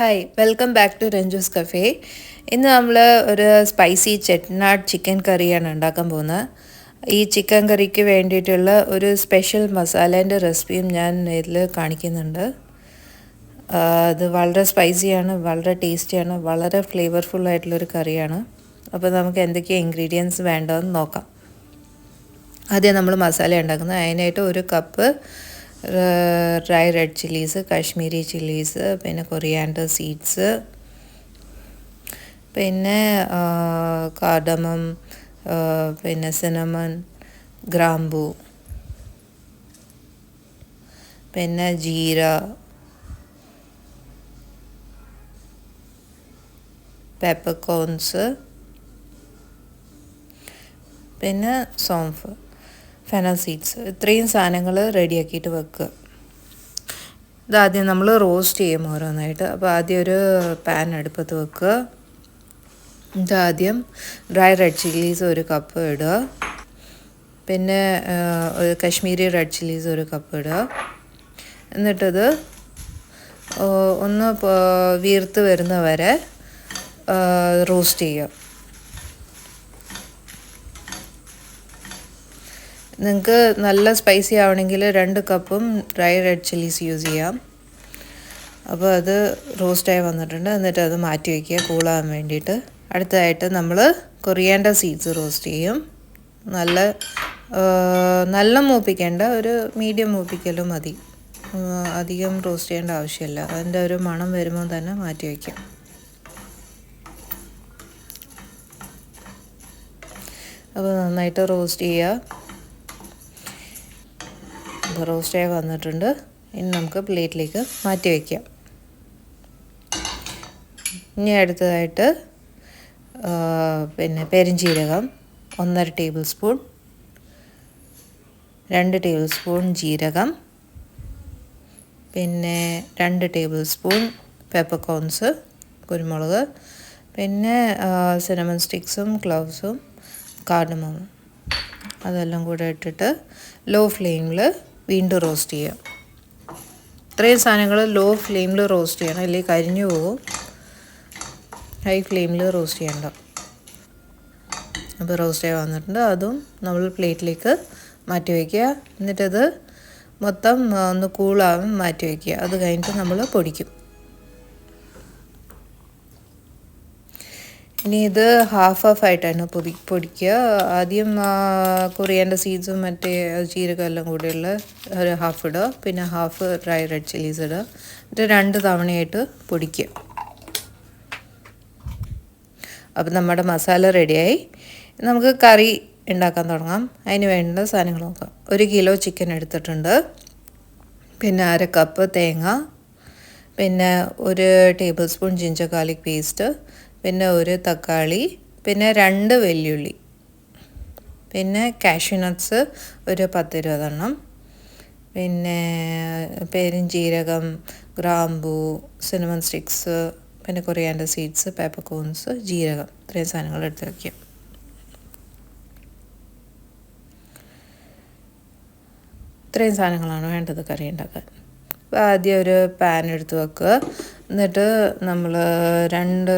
Hi welcome back to Ranju's cafe ഇന്ന് നമ്മൾ ഒരു സ്പൈസി ചെട്ട്നാട് ചിക്കൻ കറിയാണ് ഉണ്ടാക്കാൻ പോകുന്നത്. ഈ ചിക്കൻ കറിക്ക് വേണ്ടിയിട്ടുള്ള ഒരു സ്പെഷ്യൽ മസാലേന്റെ റെസിപ്പിയും ഞാൻ ഇതിൽ കാണിക്കുന്നുണ്ട്. അത് വളരെ സ്പൈസിയാണ് വളരെ ടേസ്റ്റിയാണ് വളരെ ഫ്ലേവർഫുൾ ആയിട്ടുള്ളൊരു കറിയാണ് അപ്പോൾ നമുക്ക് എന്തൊക്കെയാണ് ഇൻഗ്രീഡിയൻസ് വേണ്ടതെന്ന് നോക്കാം. ആദ്യം നമ്മൾ മസാല ഉണ്ടാക്കുന്നത്. അതിനായിട്ട് ഒരു cup dry red chillies Kashmiri chillies പിന്നെ കൊറിയാൻഡർ സീഡ്സ് പിന്നെ കാർഡമം പിന്നെ സിനമൺ ഗ്രാമ്പു പിന്നെ ജീര പെപ്പർകോൺസ് പിന്നെ സോംഫ്. ഫെനൽ സീഡ്സ് ഇത്രയും സാധനങ്ങൾ റെഡിയാക്കിയിട്ട് വെക്കുക ഇതാദ്യം നമ്മൾ റോസ്റ്റ് ചെയ്യും ഓരോന്നായിട്ട്. അപ്പോൾ ആദ്യം ഒരു പാൻ അടുപ്പത്ത് വെക്കുക ഇതാദ്യം ഡ്രൈ റെഡ് ചില്ലീസ് ഒരു കപ്പ് ഇടുക പിന്നെ കശ്മീരി റെഡ് ചില്ലീസ് ഒരു കപ്പ് ഇടുക എന്നിട്ടത് ഒന്ന് വീർത്ത് വരുന്ന വരെ റോസ്റ്റ് ചെയ്യുക. നിങ്ങൾക്ക് നല്ല സ്പൈസി ആവണമെങ്കിൽ രണ്ട് കപ്പും ഡ്രൈ റെഡ് ചില്ലീസ് യൂസ് ചെയ്യാം. അപ്പോൾ അത് റോസ്റ്റായി വന്നിട്ടുണ്ട്. എന്നിട്ട് അത് മാറ്റി വയ്ക്കുക കൂളാകാൻ വേണ്ടിയിട്ട്. അടുത്തതായിട്ട് നമ്മൾ കൊറിയാൻഡ സീഡ്സ് റോസ്റ്റ് ചെയ്യും. നല്ല നല്ല മൂപ്പിക്കേണ്ട ഒരു മീഡിയം മൂപ്പിക്കലും മതി. അധികം റോസ്റ്റ് ചെയ്യേണ്ട ആവശ്യമില്ല. അതിന്റെ ഒരു മണം വരുമ്പോൾ തന്നെ മാറ്റി വയ്ക്കാം അപ്പോൾ നന്നായിട്ട് റോസ്റ്റ് ചെയ്യുക. റോസ്റ്റായി വന്നിട്ടുണ്ട്. ഇനി നമുക്ക് പ്ലേറ്റിലേക്ക് മാറ്റി വയ്ക്കാം ഇനി അടുത്തതായിട്ട് പിന്നെ പെരുംജീരകം ഒന്നര ടേബിൾ സ്പൂൺ രണ്ട് ടേബിൾ സ്പൂൺ ജീരകം പിന്നെ രണ്ട് ടേബിൾ സ്പൂൺ പെപ്പർകോൺസ് കുരുമുളക് പിന്നെ സിനമൺ സ്റ്റിക്സും ക്ലൗസും കാർഡമവും അതെല്ലാം കൂടെ ഇട്ടിട്ട് ലോ ഫ്ലെയിമിൽ വീണ്ടും റോസ്റ്റ് ചെയ്യാം. ഇത്രയും സാധനങ്ങൾ ലോ ഫ്ലെയിമിൽ റോസ്റ്റ് ചെയ്യണം. അല്ലെങ്കിൽ കരിഞ്ഞു പോകും. ഹൈ ഫ്ലെയിമിൽ റോസ്റ്റ് ചെയ്യണ്ട. അപ്പോൾ റോസ്റ്റായി വന്നിട്ടുണ്ട്. അതും നമ്മൾ പ്ലേറ്റിലേക്ക് മാറ്റി വയ്ക്കുക. എന്നിട്ടത് മൊത്തം ഒന്ന് കൂളാവും മാറ്റി വയ്ക്കുക. അത് കഴിഞ്ഞിട്ട് നമ്മൾ പൊടിക്കും. ഇനി ഇത് ഹാഫ് ഹാഫ് ആയിട്ടാണ് പൊതി പൊടിക്കുക. ആദ്യം കൊറിയാന്റെ സീഡ്സും മറ്റേ ജീരകം കൂടെയുള്ള ഒരു ഹാഫ് ഇടുക. പിന്നെ ഹാഫ് ഡ്രൈ റെഡ് ചില്ലീസ് ഇടുക. എന്നിട്ട് രണ്ട് തവണയായിട്ട് പൊടിക്കുക. അപ്പം നമ്മുടെ മസാല റെഡിയായി നമുക്ക് കറി ഉണ്ടാക്കാൻ തുടങ്ങാം. അതിന് വേണ്ട സാധനങ്ങൾ നോക്കാം. ഒരു കിലോ ചിക്കൻ എടുത്തിട്ടുണ്ട്. പിന്നെ അര കപ്പ് തേങ്ങ. പിന്നെ ഒരു tablespoon ginger garlic paste പിന്നെ ഒരു തക്കാളി പിന്നെ രണ്ട് വെല്ലുള്ളി പിന്നെ കാഷ്യൂനട്ട്സ് ഒരു പത്തിരുപതെണ്ണം പിന്നെ പെരുംജീരകം ഗ്രാമ്പൂ സിനമൺ സ്റ്റിക്സ് പിന്നെ കൊറിയാന്റെ സീഡ്സ് പേപ്പർകോൺസ് ജീരകം ഇത്രയും സാധനങ്ങൾ എടുത്ത് വയ്ക്കുക ഇത്രയും സാധനങ്ങളാണ് വേണ്ടത് കറി ഉണ്ടാക്കാൻ. അപ്പോൾ ആദ്യം ഒരു പാൻ എടുത്ത് വെക്കുക. എന്നിട്ട് നമ്മൾ രണ്ട്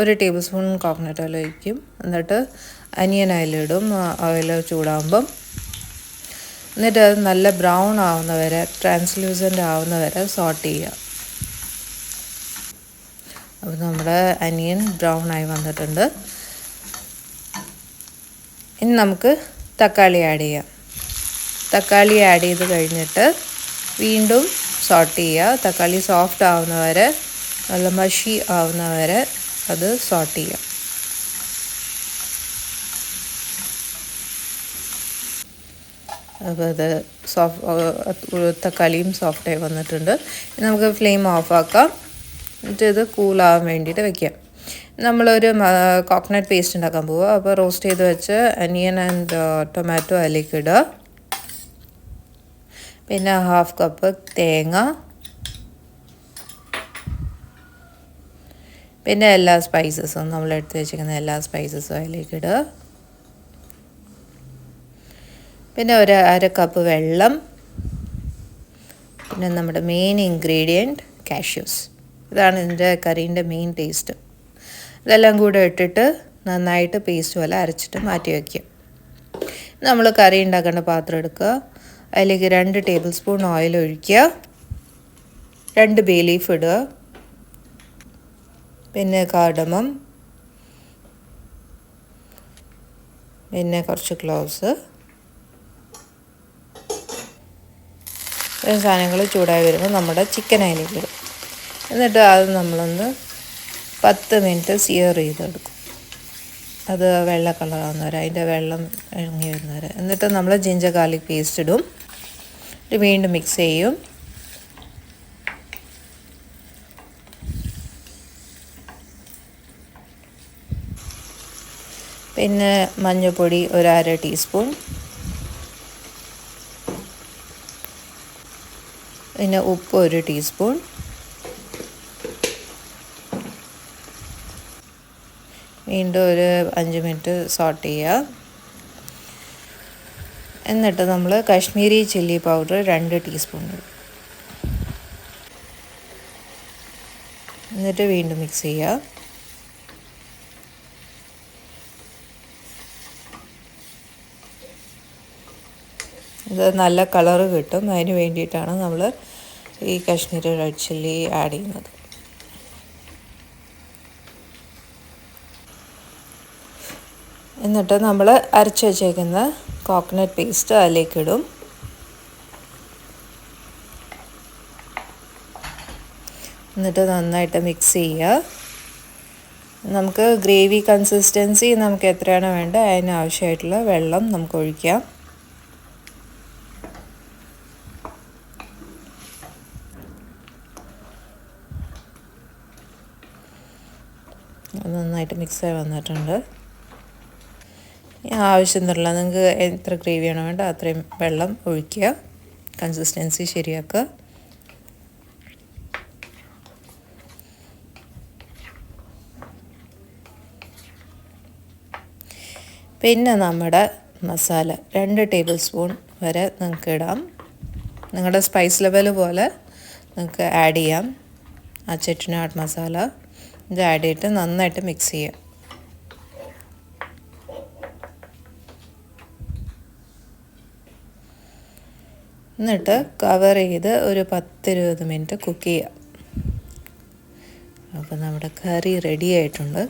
ഒരു ടേബിൾ സ്പൂൺ കോക്കനട്ട് ഓയിൽ ഒഴിക്കും. എന്നിട്ട് അനിയൻ ഓയിലിടും ഓയിൽ ചൂടാകുമ്പം എന്നിട്ട് അത് നല്ല ബ്രൗൺ ആവുന്ന വരെ ട്രാൻസ്ലൂസന്റ് ആവുന്ന വരെ സോട്ട് ചെയ്യുക. അപ്പോൾ നമ്മുടെ അനിയൻ ബ്രൗൺ ആയി വന്നിട്ടുണ്ട്. ഇനി നമുക്ക് തക്കാളി ആഡ് ചെയ്യാം. തക്കാളി ആഡ് ചെയ്ത് കഴിഞ്ഞിട്ട് വീണ്ടും സോട്ട് ചെയ്യുക. തക്കാളി സോഫ്റ്റ് ആവുന്ന വരെ നല്ല മഷി ആവുന്ന വരെ അത് സോട്ട് ചെയ്യുക. അപ്പോൾ അത് സോഫ്റ്റ് തക്കാളിയും സോഫ്റ്റായി വന്നിട്ടുണ്ട്. നമുക്ക് ഫ്ലെയിം ഓഫാക്കാം എന്നിട്ട് ഇത് കൂളാവാൻ വേണ്ടിയിട്ട് വെക്കാം. നമ്മളൊരു കോക്കനട്ട് പേസ്റ്റ് ഉണ്ടാക്കാൻ പോവുക അപ്പോൾ റോസ്റ്റ് ചെയ്ത് വെച്ച് അനിയൻ ആൻഡ് ടൊമാറ്റോ അതിലേക്ക് ഇടുക. പിന്നെ ഹാഫ് കപ്പ് തേങ്ങ. പിന്നെ എല്ലാ സ്പൈസസും നമ്മൾ എടുത്ത് വെച്ചിരിക്കുന്ന എല്ലാ സ്പൈസസും അതിലേക്ക് ഇടുക. പിന്നെ ഒരു അര കപ്പ് വെള്ളം. പിന്നെ നമ്മുടെ മെയിൻ ഇൻഗ്രീഡിയന്റ് കാഷ്യൂസ് ഇതാണ് ഇതിന്റെ കറീന്റെ മെയിൻ ടേസ്റ്റ് ഇതെല്ലാം കൂടെ ഇട്ടിട്ട് നന്നായിട്ട് പേസ്റ്റ് പോലെ അരച്ചിട്ട് മാറ്റി വയ്ക്കുക നമ്മൾ കറി ഉണ്ടാക്കേണ്ട പാത്രം എടുക്കുക. അതിലേക്ക് രണ്ട് ടേബിൾ സ്പൂൺ ഓയിൽ ഒഴിക്കുക. രണ്ട് ബേ ലീഫ് ഇടുക. പിന്നെ കാടമം പിന്നെ കുറച്ച് ക്ലോവ്സ് സാധനങ്ങൾ ചൂടായി വരുമ്പോൾ നമ്മുടെ ചിക്കൻ അതിലേക്ക് ഇടും. എന്നിട്ട് അത് നമ്മളൊന്ന് പത്ത് മിനിറ്റ് സിയർ ചെയ്തെടുക്കും. അത് വെള്ള കളറാവുന്നവരെ അതിന്റെ വെള്ളം ഇറങ്ങി വരുന്നവരെ. എന്നിട്ട് നമ്മൾ ജിഞ്ചർ ഗാർലിക് പേസ്റ്റ് ഇടും. വീണ്ടും മിക്സ് ചെയ്യും. പിന്നെ മഞ്ഞൾപ്പൊടി ഒരു അര ടീസ്പൂൺ പിന്നെ ഉപ്പ് ഒരു ടീസ്പൂൺ വീണ്ടും ഒരു അഞ്ച് മിനിറ്റ് സോട്ട് ചെയ്യുക. എന്നിട്ട് നമ്മൾ കാശ്മീരി ചില്ലി പൗഡർ രണ്ട് ടീസ്പൂൺ എന്നിട്ട് വീണ്ടും മിക്സ് ചെയ്യുക ഇത് നല്ല കളറ് കിട്ടും. അതിന് വേണ്ടിയിട്ടാണ് നമ്മൾ ഈ കാശ്മീരി റെഡ് ചില്ലി ആഡ് ചെയ്യുന്നത്. എന്നിട്ട് നമ്മൾ അരച്ച് വച്ചേക്കുന്ന കോക്കനട്ട് പേസ്റ്റ് അതിലേക്ക് ഇടും എന്നിട്ട് നന്നായിട്ട് മിക്സ് ചെയ്യുക. നമുക്ക് ഗ്രേവി കൺസിസ്റ്റൻസി നമുക്ക് എത്രയാണ് വേണ്ടത്? അതിനാവശ്യമായിട്ടുള്ള വെള്ളം നമുക്ക് ഒഴിക്കാം. നന്നായിട്ട് മിക്സായി വന്നിട്ടുണ്ട്. ആവശ്യത്തിനുള്ള നിങ്ങൾക്ക് എത്ര ഗ്രേവി ആണോ വേണ്ട അത്രയും വെള്ളം ഒഴിക്കുക. കൺസിസ്റ്റൻസി ശരിയാക്കുക. പിന്നെ നമ്മുടെ മസാല. രണ്ട് ടേബിൾ സ്പൂൺ വരെ നിങ്ങൾക്ക് ഇടാം. നിങ്ങളുടെ സ്പൈസ് ലെവൽ പോലെ നിങ്ങൾക്ക് ആഡ് ചെയ്യാം. ആ ചെട്ടിനാട് മസാല. ഇത് ആഡ് ചെയ്തിട്ട് നന്നായിട്ട് മിക്സ് ചെയ്യാം. എന്നിട്ട് കവർ ചെയ്ത് ഒരു പത്തിരുപത് മിനിറ്റ് കുക്ക് ചെയ്യാം. അപ്പോൾ നമ്മുടെ കറി റെഡി ആയിട്ടുണ്ട്.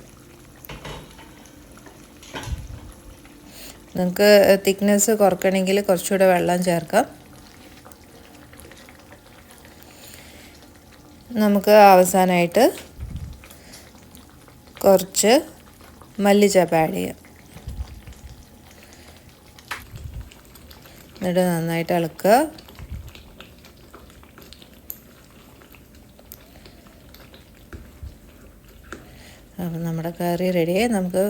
നിങ്ങൾക്ക് തിക്നെസ് കുറക്കണമെങ്കിൽ കുറച്ചുകൂടെ വെള്ളം ചേർക്കാം. നമുക്ക് അവസാനമായിട്ട് കുറച്ച് മല്ലിച്ചപ്പ് ആഡ് ചെയ്യാം. എന്നിട്ട് നന്നായിട്ട് ഇളക്കുക അപ്പം നമ്മുടെ കറി റെഡിയായി നമുക്ക്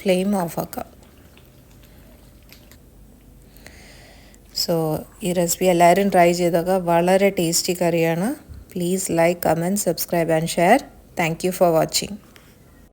ഫ്ലെയിം ഓഫാക്കാം സോ ഈ റെസിപ്പി എല്ലാവരും ട്രൈ ചെയ്തൊക്കെ വളരെ ടേസ്റ്റി കറിയാണ്. Please like comment subscribe and share thank you for watching